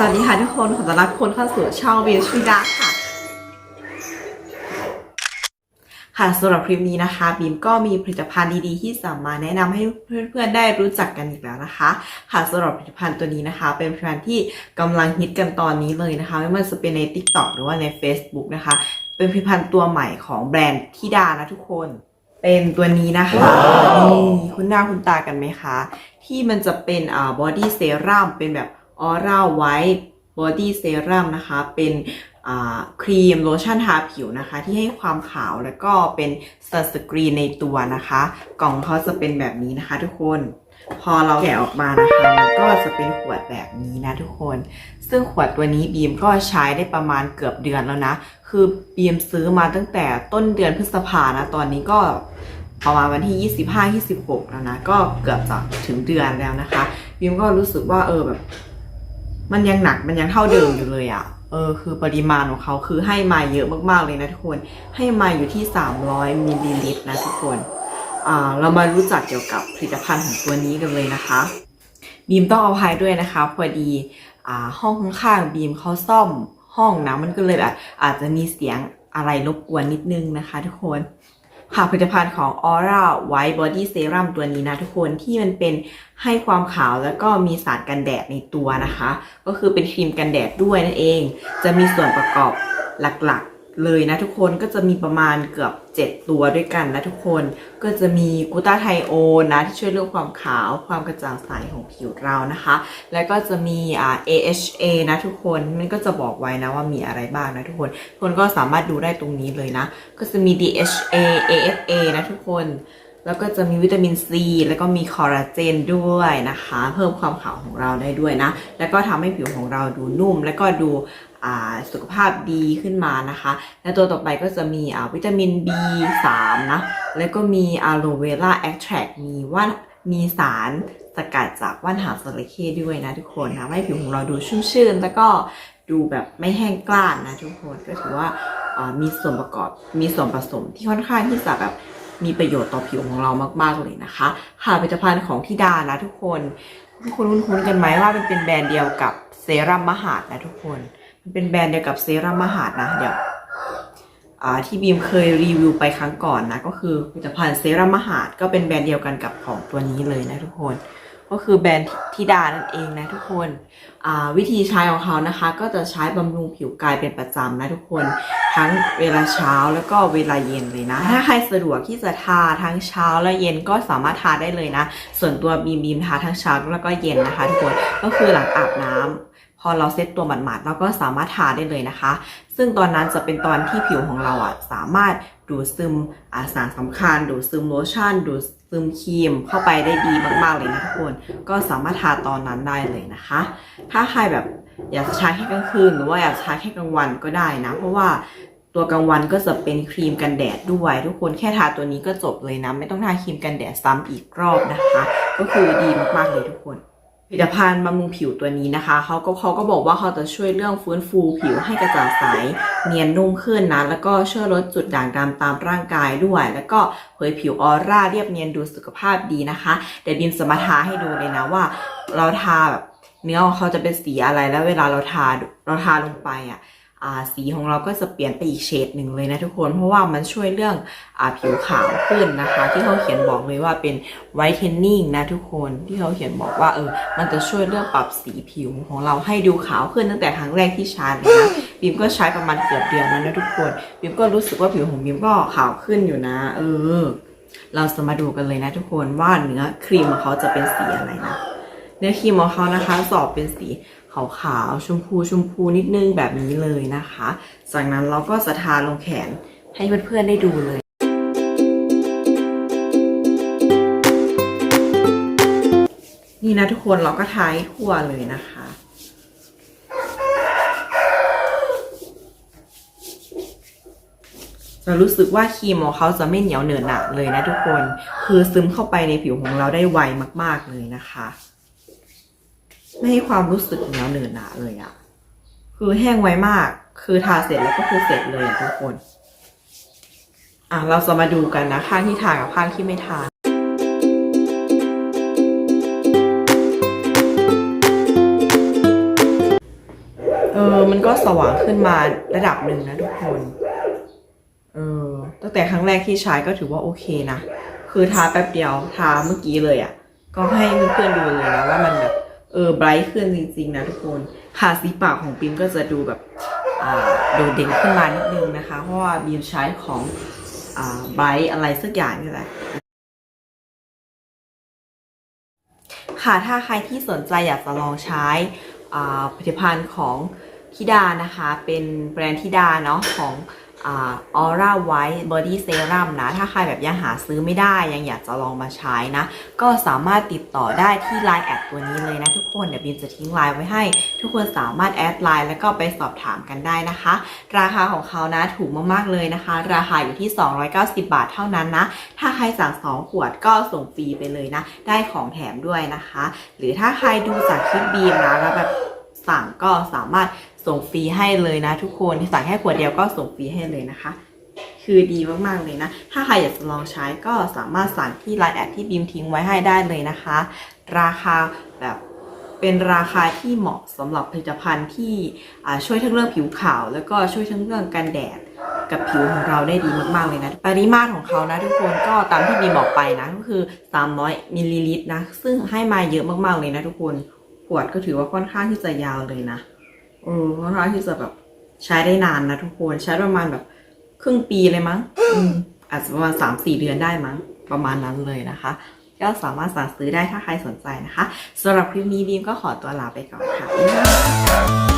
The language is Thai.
วัสดีค่ะทุกคน ขอต้อนรับทุกคนเข้าสู่ช่องวิวชิดาค่ะ ค่ะสำหรับคลิปนี้นะคะ บีมก็มีผลิตภัณฑ์ดีๆ ที่สามารถแนะนำให้เพื่อนๆได้รู้จักกันอีกแล้วนะคะ ค่ะสำหรับผลิตภัณฑ์ตัวนี้นะคะ เป็นผลิตภัณฑ์ที่กำลังฮิตกันตอนนี้เลยนะคะ ไม่ว่าจะเป็นใน TikTok หรือว่าใน Facebook นะคะ เป็นผลิตภัณฑ์ตัวใหม่ของแบรนด์ทิดานะทุกคน เป็นตัวนี้นะคะนี่คุณหน้าคุณตากันไหมคะ ที่มันจะเป็นอ่าบอดี้เซรั่มเป็นแบบ ออร่าไวท์บอดี้เซรั่มนะคะ เป็นครีมโลชั่นทาผิวนะคะ ที่ให้ความขาวแล้วก็เป็นซันสกรีนในตัวนะคะ กล่องเขาจะเป็นแบบนี้นะคะทุกคนพอเราแกะออกมานะคะมันก็จะเป็นขวดแบบนี้นะทุกคน ซึ่งขวดตัวนี้บีมก็ใช้ได้ประมาณเกือบเดือนแล้วนะ คือบีมซื้อมาตั้งแต่ต้นเดือนพฤษภานะ ตอนนี้ก็ประมาณวันที่ 25 26 แล้วนะ ก็เกือบจะถึงเดือนแล้วนะคะบีมก็รู้สึกว่าเออแบบ มันยังหนักมันยังเท่าเดิมอยู่เลยอะ่ะ เออ คือปริมาณของเขาคือให้มาเยอะมากๆเลยนะทุกคน ให้มาอยู่ที่ 300มิลลิลิตรนะทุกคนอ่าเรามารู้จักเกี่ยวกับผลิตภัณฑ์ของตัวนี้กันเลยนะคะบีมต้องเอาภัยด้วยนะคะพอดีอ่าห้องข้างๆบีมเขาซ่อมห้องนะมันก็เลยแบบอาจจะมีเสียงอะไรรบกวนนิดนึงนะคะ ทุกคน ค่ะผลิตภัณฑ์ของ Aura White Body Serum ตัวนี้นะทุกคนที่มันเป็นให้ความขาวแล้วก็มีสารกันแดดในตัวนะคะ ก็คือเป็นครีมกันแดดด้วยนั่นเอง จะมีส่วนประกอบหลักๆ เลยนะทุกคนก็จะมีประมาณเกือบ 7 ตัวด้วยกันนะทุกคนก็จะมีกูต้าไทโอนะที่ช่วยเรื่องความขาวความกระจ่างใสของผิวเรานะคะ แล้วก็จะมีอ่า AHA นะทุกคนมันก็จะบอกไว้นะว่ามีอะไรบ้างนะทุกคนทุกคนก็สามารถดูได้ตรงนี้เลยนะ ก็จะมี DHA AFA นะทุกคน แล้วก็จะมีวิตามินซี แล้วก็มีคอลลาเจนด้วยนะคะ เพิ่มความขาวของเราได้ด้วยนะ แล้วก็ทำให้ผิวของเราดูนุ่ม แล้วก็ดูสุขภาพดีขึ้นมานะคะ และตัวต่อไปก็จะมีวิตามิน B3 นะ แล้วก็มีอะโลเวราแอคแทรมีว่านมีสารสกัดจากว่านหางจระเข้ด้วยนะทุกคนทำให้ผิวของเราดูชุ่มชื่น แล้วก็ดูแบบไม่แห้งกร้านนะทุกคนก็ถือว่ามีส่วนประกอบมีส่วนผสมที่ค่อนข้างที่จะแบบ มีประโยชน์ต่อผิวของเรามาก ๆ เลยนะคะ ค่ะผลิตภัณฑ์ของทิดานะทุกคนทุกคนคุ้นๆกันไหมว่ามันเป็นแบรนด์เดียวกับเซรั่มมหาดนะทุกคน มันเป็นแบรนด์เดียวกับเซรั่มมหาดนะเดี๋ยวที่บีมเคยรีวิวไปครั้งก่อนนะก็คือผลิตภัณฑ์เซรั่มมหาดก็เป็นแบรนด์เดียวกันกับของตัวนี้เลยนะทุกคน ก็คือแบรนด์ทิดานั่นเองนะทุกคนวิธีใช้ของเขานะคะ ก็จะใช้บำรุงผิวกายเป็นประจำนะทุกคน ทั้งเวลาเช้าแล้วก็เวลาเย็นเลยนะ ถ้าใครสะดวกที่จะทาทั้งเช้าและเย็นก็สามารถทาได้เลยนะ ส่วนตัวบีมบีมทาทั้งเช้าแล้วก็เย็นนะคะทุกคนก็คือหลังอาบน้ำพอเราเซ็ตตัวหมาดๆเราก็สามารถทาได้เลยนะคะ ซึ่งตอนนั้นจะเป็นตอนที่ผิวของเราอะสามารถดูดซึมสารสำคัญ ดูดซึมโลชั่น ดูดซึมครีมเข้าไปได้ดีมากๆเลยนะทุกคน ก็สามารถทาตอนนั้นได้เลยนะคะ ถ้าใครแบบ อยากใช้แค่กลางคืนหรือว่าอยากใช้แค่กลางวันก็ได้นะ เพราะว่าตัวกลางวันก็จะเป็นครีมกันแดดด้วย ทุกคนแค่ทาตัวนี้ก็จบเลยนะ ไม่ต้องทาครีมกันแดดซ้ำอีกรอบนะคะ ก็คือดีมากๆเลยทุกคนผลิตภัณฑ์บำรุงผิวตัวนี้นะคะเขาก็เขาก็บอกว่าเขาจะช่วยเรื่องฟื้นฟูผิวให้กระจ่างใสเนียนนุ่มขึ้นนะแล้วก็ช่วยลดจุดด่างดำตามร่างกายด้วย แล้วก็เผยผิวออร่าเรียบเนียนดูสุขภาพดีนะคะ เดี๋ยวบิมสมาทาให้ดูเลยนะว่า เราทาแบบ เนื้อของเขาจะเป็นสีอะไรแล้วเวลาเราทาเราทาลงไปอะอ่าสีของเราก็จะเปลี่ยนไปอีกเฉดหนึ่งเลยนะทุกคน เพราะว่ามันช่วยเรื่องอ่าผิวขาวขึ้นนะคะ ที่เขาเขียนบอกเลยว่าเป็นไวท์เทนนิ่งนะทุกคนที่เขาเขียนบอกว่าเออมันจะช่วยเรื่องปรับสีผิวของเราให้ดูขาวขึ้นตั้งแต่ครั้งแรกที่ใช้เลยนะบิมก็ใช้ประมาณเกือบเดือนแล้วนะทุกคนบิมก็รู้สึกว่าผิวของบิมก็ขาวขึ้นอยู่นะ เออ เราจะมาดูกันเลยนะทุกคนว่าเนื้อครีมของเขาจะเป็นสีอะไรนะ เนื้อครีมของเขานะคะสอบเป็นสีขาวๆชมพูชมพูนิดนึงแบบนี้เลยนะคะ จากนั้นเราก็จะทาลงแขนให้เพื่อนๆได้ดูเลยนี่นะทุกคนเราก็ทาให้ทั่วเลยนะคะ จะรู้สึกว่าครีมของเขาจะไม่เหนียวเหนอะหนะเลยนะทุกคน คือซึมเข้าไปในผิวของเราได้ไวมากๆเลยนะคะ ไม่ให้ความรู้สึกเหนียวเหนอะหนะเลยอะคือแห้งไวมาก คือทาเสร็จแล้วก็คือเสร็จเลยอะทุกคน อะเราจะมาดูกันนะข้างที่ทากับข้างที่ไม่ทานออ มันก็สว่างขึ้นมาระดับหนึ่งนะทุกคน เออ ตั้งแต่ครั้งแรกที่ใช้ก็ถือว่าโอเคนะ คือทาแป๊บเดียว ทาเมื่อกี้เลยอะ่ะ ก็ให้เพื่อนๆดูเลยนะว่ามันแบบ เออไบรท์ขึ้นจริงๆนะทุกคนค่ะสีปากของปิมก็จะดูแบบโดดเด่นขึ้นมานิดนึงนะคะ เพราะว่าบีมใช้ของไบรท์อะไรสักอย่างนี่แหละค่ะถ้าใครที่สนใจอยากจะลองใช้ผลิตภัณฑ์ของทิดานะคะ เป็นแบรนด์ทิดาเนาะของ ออร่า Aura White Body Serum นะ ถ้าใครแบบยังหาซื้อไม่ได้ยังอยากจะลองมาใช้นะ ก็สามารถติดต่อได้ที่ Line แอดตัวนี้เลยนะทุกคนเดี๋ยวบีมจะทิ้งไลน์ไว้ให้ ทุกคนสามารถแอดไลน์แล้วก็ไปสอบถามกันได้นะคะ ราคาของเขานะถูกมากๆเลยนะคะ ราคาอยู่ที่ 290 บาทเท่านั้นนะ ถ้าใครสั่ง 2 ขวดก็ส่งฟรีไปเลยนะ ได้ของแถมด้วยนะคะ หรือถ้าใครดูจากคลิปบีมนะแล้วแบบสั่งก็สามารถ ส่งฟรีให้เลยนะ ทุกคนสั่งแค่ขวดเดียวก็ส่งฟรีให้เลยนะคะ คือดีมากๆเลยนะ ถ้าใครอยากจะลองใช้ก็สามารถสั่งที่ไลน์แอดที่บีมทิ้งไว้ให้ได้เลยนะคะ ราคาแบบเป็นราคาที่เหมาะสำหรับผลิตภัณฑ์ที่ช่วยทั้งเรื่องผิวขาว แล้วก็ช่วยทั้งเรื่องกันแดดกับผิวของเราได้ดีมาก ๆ เลยนะ ปริมาตรของเขานะทุกคนก็ตามที่บีมบอกไปนะ ก็คือ 300มิลลิลิตรนะ ซึ่งให้มาเยอะมาก ๆ เลยนะทุกคน ขวดก็ถือว่าค่อนข้างที่จะยาวเลยนะ เออค่อนข้างที่จะแบบใช้ได้นานนะทุกคนใช้ประมาณแบบครึ่งปีเลยมั้งอืมอาจจะประมาณ3-4เดือนได้มั้งประมาณนั้นเลยนะคะ ก็สามารถสั่งซื้อได้ถ้าใครสนใจนะคะสำหรับคลิปนี้บีมก็ขอตัวลาไปก่อนค่ะบ๊ายบาย